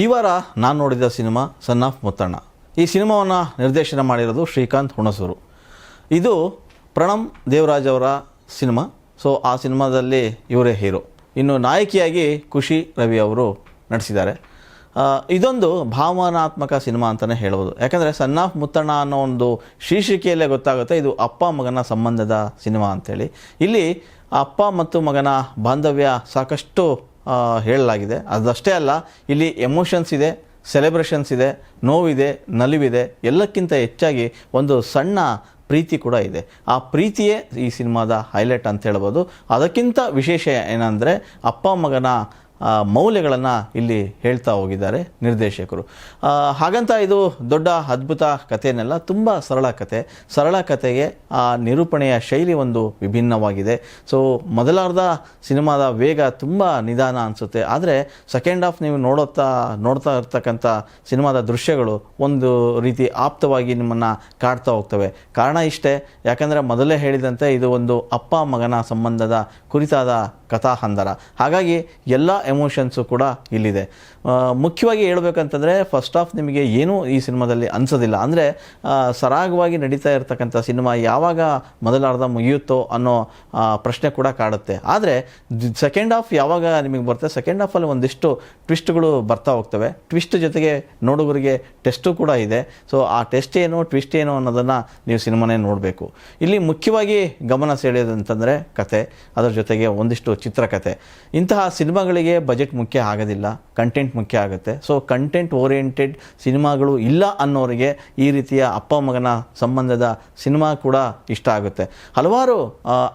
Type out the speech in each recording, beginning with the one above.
ಈ ವಾರ ನಾನು ನೋಡಿದ ಸಿನಿಮಾ ಸನ್ ಆಫ್ ಮುತ್ತಣ್ಣ. ಈ ಸಿನಿಮಾವನ್ನು ನಿರ್ದೇಶನ ಮಾಡಿರೋದು ಶ್ರೀಕಾಂತ್ ಹುಣಸೂರು. ಇದು ಪ್ರಣಮ್ ದೇವರಾಜ್ ಅವರ ಸಿನಿಮಾ. ಸೊ ಆ ಸಿನಿಮಾದಲ್ಲಿ ಇವರೇ ಹೀರೋ. ಇನ್ನು ನಾಯಕಿಯಾಗಿ ಖುಷಿ ರವಿ ಅವರು ನಟಿಸಿದ್ದಾರೆ. ಇದೊಂದು ಭಾವನಾತ್ಮಕ ಸಿನಿಮಾ ಅಂತಲೇ ಹೇಳ್ಬೋದು. ಯಾಕಂದರೆ ಸನ್ ಆಫ್ ಮುತ್ತಣ್ಣ ಅನ್ನೋ ಒಂದು ಶೀರ್ಷಿಕೆಯಲ್ಲೇ ಗೊತ್ತಾಗುತ್ತೆ, ಇದು ಅಪ್ಪ ಮಗನ ಸಂಬಂಧದ ಸಿನಿಮಾ ಅಂಥೇಳಿ. ಇಲ್ಲಿ ಅಪ್ಪ ಮತ್ತು ಮಗನ ಬಾಂಧವ್ಯ ಸಾಕಷ್ಟು ಹೇಳಲಾಗಿದೆ. ಅದಷ್ಟೇ ಅಲ್ಲ, ಇಲ್ಲಿ ಎಮೋಷನ್ಸ್ ಇದೆ ಸೆಲೆಬ್ರೇಷನ್ಸ್ ಇದೆ, ನೋವಿದೆ, ನಲಿವಿದೆ, ಎಲ್ಲಕ್ಕಿಂತ ಹೆಚ್ಚಾಗಿ ಒಂದು ಸಣ್ಣ ಪ್ರೀತಿ ಕೂಡ ಇದೆ. ಆ ಪ್ರೀತಿಯೇ ಈ ಸಿನಿಮಾದ ಹೈಲೈಟ್ ಅಂತ ಹೇಳ್ಬೋದು. ಅದಕ್ಕಿಂತ ವಿಶೇಷ ಏನಂದರೆ, ಅಪ್ಪ ಮಗನ ಮೌಲ್ಯಗಳನ್ನು ಇಲ್ಲಿ ಹೇಳ್ತಾ ಹೋಗಿದ್ದಾರೆ ನಿರ್ದೇಶಕರು. ಹಾಗಂತ ಇದು ದೊಡ್ಡ ಅದ್ಭುತ ಕಥೆಯನ್ನೆಲ್ಲ, ತುಂಬ ಸರಳ ಕತೆ ಸರಳ ಕತೆಗೆ ಆ ನಿರೂಪಣೆಯ ಶೈಲಿ ಒಂದು ವಿಭಿನ್ನವಾಗಿದೆ. ಸೊ ಮೊದಲಾರ್ಧ ಸಿನಿಮಾದ ವೇಗ ತುಂಬ ನಿಧಾನ ಅನಿಸುತ್ತೆ. ಆದರೆ ಸೆಕೆಂಡ್ ಹಾಫ್ ನೀವು ನೋಡುತ್ತಾ, ನೋಡ್ತಾ ಇರ್ತಕ್ಕಂಥ ಸಿನಿಮಾದ ದೃಶ್ಯಗಳು ಒಂದು ರೀತಿ ಆಪ್ತವಾಗಿ ನಿಮ್ಮನ್ನು ಕಾಡ್ತಾ ಹೋಗ್ತವೆ. ಕಾರಣ ಇಷ್ಟೇ, ಯಾಕಂದರೆ ಮೊದಲೇ ಹೇಳಿದಂತೆ ಇದು ಒಂದು ಅಪ್ಪ ಮಗನ ಸಂಬಂಧದ ಕುರಿತಾದ ಕಥಾಹಂದರ. ಹಾಗಾಗಿ ಎಲ್ಲ ಎಮೋಷನ್ಸು ಕೂಡ ಇಲ್ಲಿದೆ. ಮುಖ್ಯವಾಗಿ ಹೇಳ್ಬೇಕಂತಂದರೆ ಫಸ್ಟ್ ಆಫ್ ನಿಮಗೆ ಏನೂ ಈ ಸಿನಿಮಾದಲ್ಲಿ ಅನಿಸೋದಿಲ್ಲ. ಅಂದರೆ ಸರಾಗವಾಗಿ ನಡೀತಾ ಇರತಕ್ಕಂಥ ಸಿನಿಮಾ ಯಾವಾಗ ಮೊದಲಾರ್ಧ ಮುಗಿಯುತ್ತೋ ಅನ್ನೋ ಪ್ರಶ್ನೆ ಕೂಡ ಕಾಡುತ್ತೆ. ಆದರೆ ಸೆಕೆಂಡ್ ಹಾಫ್ ಯಾವಾಗ ನಿಮಗೆ ಬರುತ್ತೆ? ಸೆಕೆಂಡ್ ಆಫಲ್ಲಿ ಒಂದಿಷ್ಟು ಟ್ವಿಸ್ಟ್ಗಳು ಬರ್ತಾ ಹೋಗ್ತವೆ. ಟ್ವಿಸ್ಟ್ ಜೊತೆಗೆ ನೋಡುಗರಿಗೆ ಟೆಸ್ಟು ಕೂಡ ಇದೆ. ಸೊ ಆ ಟೆಸ್ಟ್ ಏನು ಟ್ವಿಸ್ಟ್ ಏನು ಅನ್ನೋದನ್ನು ನೀವು ಸಿನಿಮಾನೇ ನೋಡಬೇಕು. ಇಲ್ಲಿ ಮುಖ್ಯವಾಗಿ ಗಮನ ಸೆಳೆಯೋದಂತಂದರೆ ಕತೆ. ಅದರ ಜೊತೆಗೆ ಒಂದಿಷ್ಟು ಚಿತ್ರಕಥೆ ಇಂತಹ ಸಿನಿಮಾಗಳಿಗೆ ಬಜೆಟ್ ಮುಖ್ಯ ಆಗೋದಿಲ್ಲ ಕಂಟೆಂಟ್ ಮುಖ್ಯ ಆಗುತ್ತೆ. ಸೊ ಕಂಟೆಂಟ್ ಓರಿಯೆಂಟೆಡ್ ಸಿನಿಮಾಗಳು ಇಲ್ಲ ಅನ್ನೋರಿಗೆ ಈ ರೀತಿಯ ಅಪ್ಪ ಮಗನ ಸಂಬಂಧದ ಸಿನಿಮಾ ಕೂಡ ಇಷ್ಟ ಆಗುತ್ತೆ. ಹಲವಾರು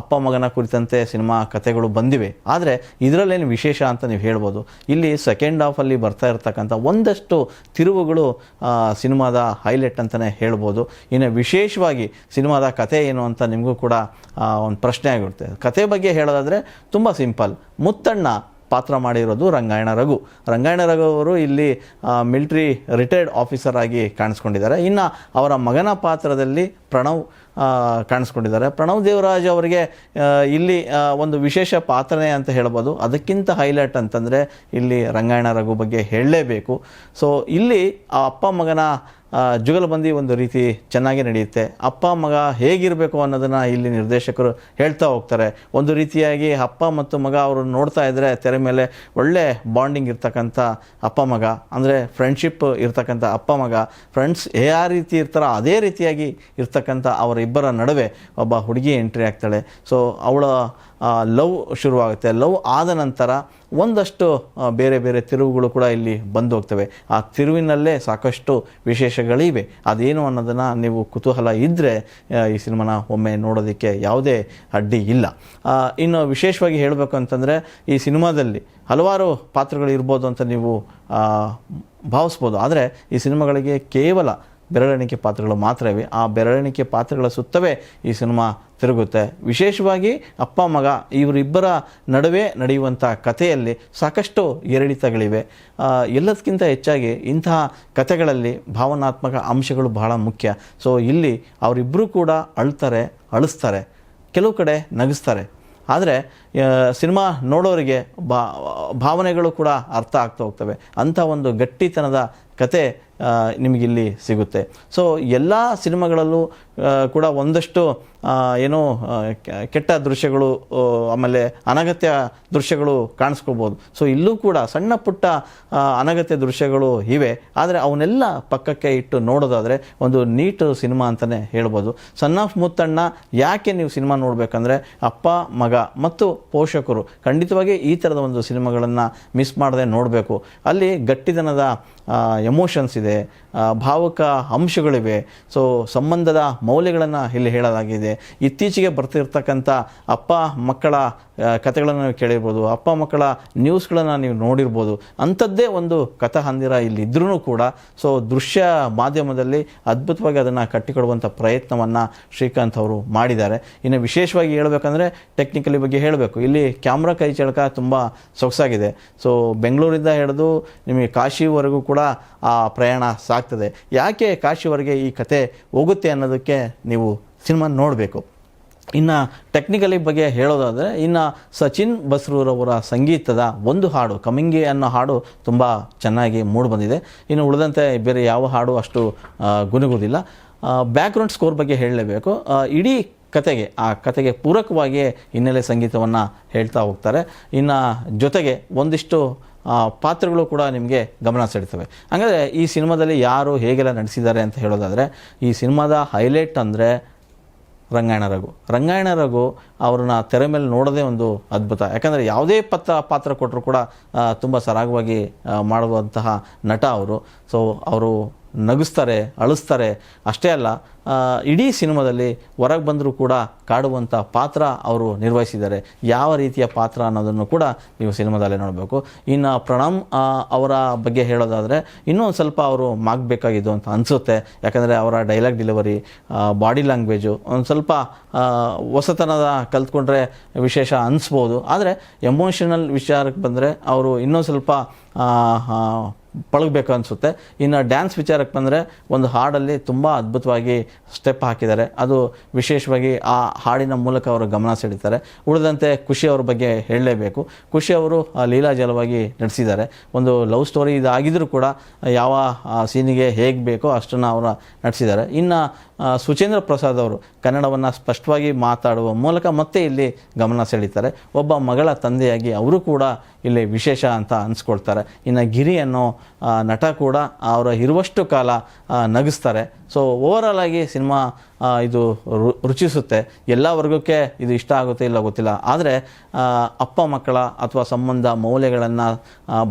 ಅಪ್ಪ ಮಗನ ಕುರಿತಂತೆ ಸಿನಿಮಾ ಕಥೆಗಳು ಬಂದಿವೆ. ಆದರೆ ಇದರಲ್ಲೇನು ವಿಶೇಷ ಅಂತ ನೀವು ಹೇಳ್ಬೋದು. ಇಲ್ಲಿ ಸೆಕೆಂಡ್ ಹಾಫಲ್ಲಿ ಬರ್ತಾ ಇರತಕ್ಕಂಥ ಒಂದಷ್ಟು ತಿರುವುಗಳು ಸಿನಿಮಾದ ಹೈಲೈಟ್ ಅಂತಲೇ ಹೇಳ್ಬೋದು. ಇನ್ನು ವಿಶೇಷವಾಗಿ ಸಿನಿಮಾದ ಕತೆ ಏನು ಅಂತ ನಿಮಗೂ ಕೂಡ ಒಂದು ಪ್ರಶ್ನೆ ಆಗಿರುತ್ತೆ ಕತೆ ಬಗ್ಗೆ ಹೇಳೋದಾದರೆ ತುಂಬ ಸಿಂಪಲ್ ಮುತ್ತಣ್ಣ ಪಾತ್ರ ಮಾಡಿರೋದು ರಂಗಾಯಣ ರಘು. ರಂಗಾಯಣ ರಘು ಅವರು ಇಲ್ಲಿ ಮಿಲ್ಟ್ರಿ ರಿಟೈರ್ಡ್ ಆಫೀಸರ್ ಆಗಿ ಕಾಣಿಸ್ಕೊಂಡಿದ್ದಾರೆ. ಇನ್ನು ಅವರ ಮಗನ ಪಾತ್ರದಲ್ಲಿ ಪ್ರಣವ್ ಕಾಣಿಸ್ಕೊಂಡಿದ್ದಾರೆ. ಪ್ರಣವ್ ದೇವರಾಜ್ ಅವರಿಗೆ ಇಲ್ಲಿ ಒಂದು ವಿಶೇಷ ಪಾತ್ರನೇ ಅಂತ ಹೇಳ್ಬೋದು. ಅದಕ್ಕಿಂತ ಹೈಲೈಟ್ ಅಂತಂದರೆ ಇಲ್ಲಿ ರಂಗಾಯಣ ರಘು ಬಗ್ಗೆ ಹೇಳಲೇಬೇಕು. ಸೊ ಇಲ್ಲಿ ಆ ಅಪ್ಪ ಮಗನ ಜುಗಲ್ ಜುಗಲ್ಬಂದಿ ಒಂದು ರೀತಿ ಚೆನ್ನಾಗಿ ನಡೆಯುತ್ತೆ. ಅಪ್ಪ ಮಗ ಹೇಗಿರಬೇಕು ಅನ್ನೋದನ್ನು ಇಲ್ಲಿ ನಿರ್ದೇಶಕರು ಹೇಳ್ತಾ ಹೋಗ್ತಾರೆ. ಒಂದು ರೀತಿಯಾಗಿ ಅಪ್ಪ ಮತ್ತು ಮಗ ಅವರು ನೋಡ್ತಾ ಇದ್ದರೆ ತೆರೆ ಮೇಲೆ ಒಳ್ಳೆ ಬಾಂಡಿಂಗ್ ಇರ್ತಕ್ಕಂಥ ಅಪ್ಪ ಮಗ, ಅಂದರೆ ಫ್ರೆಂಡ್ಶಿಪ್ ಇರ್ತಕ್ಕಂಥ ಅಪ್ಪ ಮಗ. ಫ್ರೆಂಡ್ಸ್ ಯಾವ ರೀತಿ ಇರ್ತಾರೋ ಅದೇ ರೀತಿಯಾಗಿ ಇರ್ತಕ್ಕಂಥ ಅವರಿಬ್ಬರ ನಡುವೆ ಒಬ್ಬ ಹುಡುಗಿ ಎಂಟ್ರಿ ಆಗ್ತಾಳೆ. ಸೊ ಅವಳ ಲವ್ ಶುರುವಾಗುತ್ತೆ. ಲವ್ ಆದ ನಂತರ ಒಂದಷ್ಟು ಬೇರೆ ಬೇರೆ ತಿರುವುಗಳು ಕೂಡ ಇಲ್ಲಿ ಬಂದು ಹೋಗ್ತವೆ ಆ ತಿರುವಿನಲ್ಲೇ ಸಾಕಷ್ಟು ವಿಶೇಷಗಳಿವೆ. ಅದೇನು ಅನ್ನೋದನ್ನು ನೀವು ಕುತೂಹಲ ಇದ್ದರೆ ಈ ಸಿನಿಮಾನ ಒಮ್ಮೆ ನೋಡೋದಕ್ಕೆ ಯಾವುದೇ ಅಡ್ಡಿ ಇಲ್ಲ. ಇನ್ನು ವಿಶೇಷವಾಗಿ ಹೇಳಬೇಕು ಅಂತಂದರೆ, ಈ ಸಿನಿಮಾದಲ್ಲಿ ಹಲವಾರು ಪಾತ್ರಗಳು ಇರ್ಬೋದು ಅಂತ ನೀವು ಭಾವಿಸ್ಬೋದು. ಆದರೆ ಈ ಸಿನಿಮಾಗಳಿಗೆ ಕೇವಲ ಬೆರಳೆಣಿಕೆ ಪಾತ್ರಗಳು ಮಾತ್ರ ಇವೆ ಆ ಬೆರಳೆಣಿಕೆ ಪಾತ್ರಗಳ ಸುತ್ತವೇ ಈ ಸಿನಿಮಾ ತಿರುಗುತ್ತೆ. ವಿಶೇಷವಾಗಿ ಅಪ್ಪ, ಮಗ, ಇವರಿಬ್ಬರ ನಡುವೆ ನಡೆಯುವಂಥ ಕಥೆಯಲ್ಲಿ ಸಾಕಷ್ಟು ಏರಿಳಿತಗಳಿವೆ. ಎಲ್ಲದಕ್ಕಿಂತ ಹೆಚ್ಚಾಗಿ ಇಂತಹ ಕಥೆಗಳಲ್ಲಿ ಭಾವನಾತ್ಮಕ ಅಂಶಗಳು ಬಹಳ ಮುಖ್ಯ. ಸೊ ಇಲ್ಲಿ ಅವರಿಬ್ಬರೂ ಕೂಡ ಅಳ್ತಾರೆ, ಅಳಿಸ್ತಾರೆ, ಕೆಲವು ಕಡೆ ನಗಿಸ್ತಾರೆ. ಆದರೆ ಸಿನಿಮಾ ನೋಡೋರಿಗೆ ಭಾವನೆಗಳು ಕೂಡ ಅರ್ಥ ಆಗ್ತಾ ಹೋಗ್ತವೆ. ಅಂಥ ಒಂದು ಗಟ್ಟಿತನದ ಕತೆ ನಿಮಗಿಲ್ಲಿ ಸಿಗುತ್ತೆ. ಸೊ ಎಲ್ಲ ಸಿನಿಮಾಗಳಲ್ಲೂ ಕೂಡ ಒಂದಷ್ಟು ಏನು ಕೆಟ್ಟ ದೃಶ್ಯಗಳು ಆಮೇಲೆ ಅನಗತ್ಯ ದೃಶ್ಯಗಳು ಕಾಣಿಸ್ಕೋಬೋದು. ಸೊ ಇಲ್ಲೂ ಕೂಡ ಸಣ್ಣ ಪುಟ್ಟ ಅನಗತ್ಯ ದೃಶ್ಯಗಳು ಇವೆ. ಆದರೆ ಅವನ್ನೆಲ್ಲ ಪಕ್ಕಕ್ಕೆ ಇಟ್ಟು ನೋಡೋದಾದರೆ ಒಂದು ನೀಟ್ ಸಿನಿಮಾ ಅಂತಲೇ ಹೇಳ್ಬೋದು. ಸನ್ ಆಫ್ ಮುತ್ತಣ್ಣ ಯಾಕೆ ನೀವು ಸಿನಿಮಾ ನೋಡಬೇಕಂದ್ರೆ ಅಪ್ಪ, ಮಗ ಮತ್ತು ಪೋಷಕರು ಖಂಡಿತವಾಗಿ ಈ ಥರದ ಒಂದು ಸಿನಿಮಾಗಳನ್ನು ಮಿಸ್ ಮಾಡದೆ ನೋಡಬೇಕು. ಅಲ್ಲಿ ಗಟ್ಟಿದನದ ಎಮೋಷನ್ಸ್ ಇದೆ. ಆ, ಭಾವುಕ ಅಂಶಗಳಿವೆ. ಸೊ ಸಂಬಂಧದ ಮೌಲ್ಯಗಳನ್ನು ಇಲ್ಲಿ ಹೇಳಲಾಗಿದೆ. ಇತ್ತೀಚೆಗೆ ಬರ್ತಿರ್ತಕ್ಕಂಥ ಅಪ್ಪ ಮಕ್ಕಳ ಕಥೆಗಳನ್ನು ನೀವು ಕೇಳಿರ್ಬೋದು. ಅಪ್ಪ ಮಕ್ಕಳ ನ್ಯೂಸ್ಗಳನ್ನು ನೀವು ನೋಡಿರ್ಬೋದು. ಅಂಥದ್ದೇ ಒಂದು ಕಥಾಹಂದಿರ ಇಲ್ಲಿ ಇದ್ರೂ ಕೂಡ ಸೊ ದೃಶ್ಯ ಮಾಧ್ಯಮದಲ್ಲಿ ಅದ್ಭುತವಾಗಿ ಅದನ್ನು ಕಟ್ಟಿಕೊಡುವಂಥ ಪ್ರಯತ್ನವನ್ನು ಶ್ರೀಕಾಂತ್ ಅವರು ಮಾಡಿದ್ದಾರೆ. ಇನ್ನು ವಿಶೇಷವಾಗಿ ಹೇಳಬೇಕಂದ್ರೆ ಟೆಕ್ನಿಕಲಿ ಬಗ್ಗೆ ಹೇಳಬೇಕು. ಇಲ್ಲಿ ಕ್ಯಾಮ್ರಾ ಕೈ ಚಳಕ ತುಂಬ ಸೊಗಸಾಗಿದೆ. ಸೊ ಬೆಂಗಳೂರಿಂದ ಹಿಡಿದು ನಿಮಗೆ ಕಾಶಿವರೆಗೂ ಕೂಡ ಆ ಪ್ರಯಾಣ ಸಾಗ್ತದೆ ಯಾಕೆ ಕಾಶಿವರೆಗೆ ಈ ಕತೆ ಹೋಗುತ್ತೆ ಅನ್ನೋದಕ್ಕೆ ನೀವು ಸಿನಿಮಾ ನೋಡಬೇಕು. ಇನ್ನು ಟೆಕ್ನಿಕಲಿ ಬಗ್ಗೆ ಹೇಳೋದಾದರೆ, ಇನ್ನು ಸಚಿನ್ ಬಸ್ರೂರವರ ಸಂಗೀತದ ಒಂದು ಹಾಡು, ಕಮಿಂಗಿ ಅನ್ನೋ ಹಾಡು ತುಂಬ ಚೆನ್ನಾಗಿ ಮೂಡಿಬಂದಿದೆ ಇನ್ನು ಉಳಿದಂತೆ ಬೇರೆ ಯಾವ ಹಾಡು ಅಷ್ಟು ಗುನುಗುದಿಲ್ಲ ಬ್ಯಾಕ್ಗ್ರೌಂಡ್ ಸ್ಕೋರ್ ಬಗ್ಗೆ ಹೇಳಲೇಬೇಕು. ಇಡೀ ಕತೆಗೆ, ಆ ಕತೆಗೆ ಪೂರಕವಾಗಿಯೇ ಹಿನ್ನೆಲೆ ಸಂಗೀತವನ್ನು ಹೇಳ್ತಾ ಹೋಗ್ತಾರೆ. ಇನ್ನು ಜೊತೆಗೆ ಒಂದಿಷ್ಟು ಪಾತ್ರಗಳು ಕೂಡ ನಿಮಗೆ ಗಮನ ಸೆಳಿತವೆ. ಹಾಗಾದರೆ ಈ ಸಿನಿಮಾದಲ್ಲಿ ಯಾರು ಹೇಗೆಲ್ಲ ನಡೆಸಿದ್ದಾರೆ ಅಂತ ಹೇಳೋದಾದರೆ, ಈ ಸಿನಿಮಾದ ಹೈಲೈಟ್ ಅಂದರೆ ರಂಗಾಯಣ ರಘು. ರಂಗಾಯಣ ರಘು ಅವ್ರನ್ನ ತೆರೆ ಮೇಲೆ ನೋಡೋದೇ ಒಂದು ಅದ್ಭುತ. ಯಾಕಂದರೆ ಯಾವುದೇ ಪತ್ರ, ಪಾತ್ರ ಕೊಟ್ಟರು ಕೂಡ ತುಂಬ ಸರಾಗವಾಗಿ ಮಾಡುವಂತಹ ನಟ ಅವರು. ಸೊ ಅವರು ನಗಿಸ್ತಾರೆ, ಅಳಿಸ್ತಾರೆ. ಅಷ್ಟೇ ಅಲ್ಲ ಇಡೀ ಸಿನಿಮಾದಲ್ಲಿ ಹೊರಗೆ ಬಂದರೂ ಕೂಡ ಕಾಡುವಂಥ ಪಾತ್ರ ಅವರು ನಿರ್ವಹಿಸಿದ್ದಾರೆ. ಯಾವ ರೀತಿಯ ಪಾತ್ರ ಅನ್ನೋದನ್ನು ಕೂಡ ನೀವು ಸಿನಿಮಾದಲ್ಲೇ ನೋಡಬೇಕು. ಇನ್ನು ಪ್ರಣಮ್ ಅವರ ಬಗ್ಗೆ ಹೇಳೋದಾದರೆ ಇನ್ನೂ ಒಂದು ಸ್ವಲ್ಪ ಅವರು ಮಾಗಬೇಕಾಗಿದ್ದು ಅಂತ ಅನಿಸುತ್ತೆ. ಯಾಕಂದರೆ ಅವರ ಡೈಲಾಗ್ ಡೆಲಿವರಿ ಬಾಡಿ ಲ್ಯಾಂಗ್ವೇಜು ಒಂದು ಸ್ವಲ್ಪ ಹೊಸತನದ ಕಲ್ತ್ಕೊಂಡ್ರೆ ವಿಶೇಷ ಅನಿಸ್ಬೋದು. ಆದರೆ ಎಮೋಷನಲ್ ವಿಚಾರಕ್ಕೆ ಬಂದರೆ, ಅವರು ಇನ್ನೂ ಸ್ವಲ್ಪ ಪಳಗಬೇಕು ಅನಿಸುತ್ತೆ. ಇನ್ನು ಡ್ಯಾನ್ಸ್ ವಿಚಾರಕ್ಕೆ ಬಂದರೆ ಒಂದು ಹಾಡಲ್ಲಿ ತುಂಬ ಅದ್ಭುತವಾಗಿ ಸ್ಟೆಪ್ ಹಾಕಿದ್ದಾರೆ. ಅದು ವಿಶೇಷವಾಗಿ ಆ ಹಾಡಿನ ಮೂಲಕ ಅವರು ಗಮನ ಸೆಳೀತಾರೆ. ಉಳಿದಂತೆ ಖುಷಿ ಅವ್ರ ಬಗ್ಗೆ ಹೇಳಲೇಬೇಕು. ಖುಷಿ ಅವರು ಆ, ಲೀಲಾಜಲವಾಗಿ ನಡೆಸಿದ್ದಾರೆ ಒಂದು ಲವ್ ಸ್ಟೋರಿ ಇದಾಗಿದ್ದರೂ ಕೂಡ ಯಾವ ಸೀನಿಗೆ ಹೇಗೆ ಬೇಕೋ ಅಷ್ಟನ್ನು ಅವರು ನಡೆಸಿದ್ದಾರೆ ಇನ್ನು ಸುಚೇಂದ್ರ ಪ್ರಸಾದ್ ಅವರು ಕನ್ನಡವನ್ನು ಸ್ಪಷ್ಟವಾಗಿ ಮಾತಾಡುವ ಮೂಲಕ ಮತ್ತೆ ಇಲ್ಲಿ ಗಮನ ಸೆಳೀತಾರೆ. ಒಬ್ಬ ಮಗಳ ತಂದೆಯಾಗಿ ಅವರು ಕೂಡ ಇಲ್ಲಿ ವಿಶೇಷ ಅಂತ ಅನಿಸ್ಕೊಳ್ತಾರೆ. ಇನ್ನು ಗಿರಿ ಅನ್ನೋ ನಟ ಕೂಡ ಅವರ ಇರುವಷ್ಟು ಕಾಲ ನಗಿಸ್ತಾರೆ. ಸೊ ಓವರಾಲ್ ಆಗಿ ಸಿನಿಮಾ ಇದು ರುಚಿಸುತ್ತೆ. ಎಲ್ಲ ವರ್ಗಕ್ಕೆ ಇದು ಇಷ್ಟ ಆಗುತ್ತೆ ಇಲ್ಲ ಗೊತ್ತಿಲ್ಲ. ಆದರೆ ಅಪ್ಪ ಮಕ್ಕಳ ಅಥವಾ ಸಂಬಂಧ ಮೌಲ್ಯಗಳನ್ನು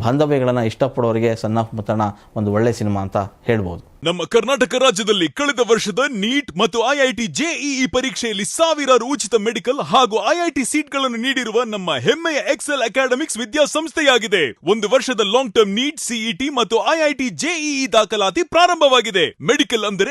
ಬಾಂಧವ್ಯಗಳನ್ನು ಇಷ್ಟಪಡೋರಿಗೆ ಸಣ್ಣ ಮುತ್ತಣ ಒಂದು ಒಳ್ಳೆ ಸಿನಿಮಾ ಅಂತ ಹೇಳ್ಬೋದು. ನಮ್ಮ ಕರ್ನಾಟಕ ರಾಜ್ಯದಲ್ಲಿ ಕಳೆದ ವರ್ಷದ ನೀಟ್ ಮತ್ತು ಐಐಟಿ ಜೆಇಇ ಪರೀಕ್ಷೆಯಲ್ಲಿ ಸಾವಿರಾರು ಉಚಿತ ಮೆಡಿಕಲ್ ಹಾಗೂ ಐಐಟಿ ಸೀಟ್ಗಳನ್ನು ನೀಡಿರುವ ನಮ್ಮ ಹೆಮ್ಮೆಯ ಎಕ್ಸೆಲ್ ಅಕಾಡೆಮಿಕ್ಸ್ ವಿದ್ಯಾಸಂಸ್ಥೆಯಾಗಿದೆ ಒಂದು ವರ್ಷದ ಲಾಂಗ್ ಟರ್ಮ್ ನೀಟ್, ಸಿಇಟಿ ಮತ್ತು ಐಐಟಿ ಜೆಇಇ ದಾಖಲಾತಿ ಪ್ರಾರಂಭವಾಗಿದೆ. ಮೆಡಿಕಲ್ ಅಂದರೆ